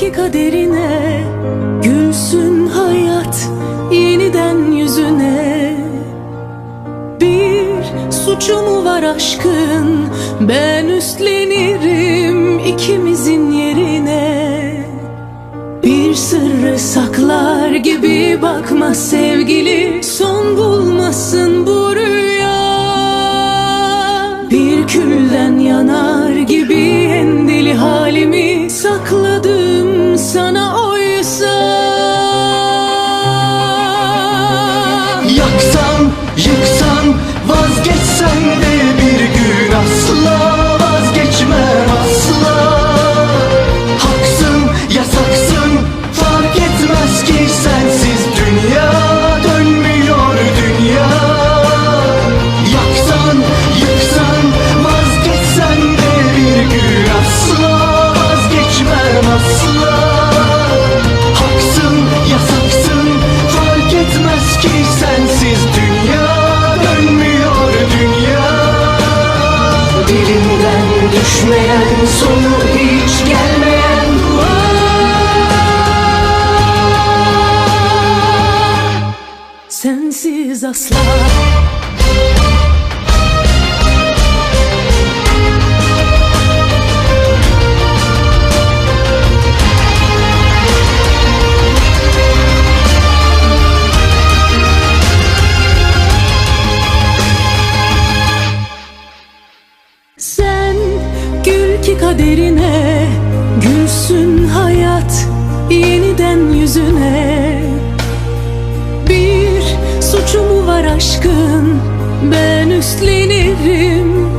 ki kaderine Gülsün hayat yeniden yüzüne. Bir suçu mu var aşkın? Ben üstlenirim ikimizin yerine. Bir sırrı saklar gibi bakma sevgili Son bulmasın bu rüya. Bir külden yanar gibi en deli halimi Sakladım yıksan, vazgeçsen de bir gün asla vazgeçmem asla. Haksın, yasaksın, fark etmez ki sensiz Dilimden düşmeyen, sonu hiç gelmeyen Sensiz asla kaderine Gülsün hayat yeniden yüzüne. Bir suçu mu var aşkın? Ben üstlenirim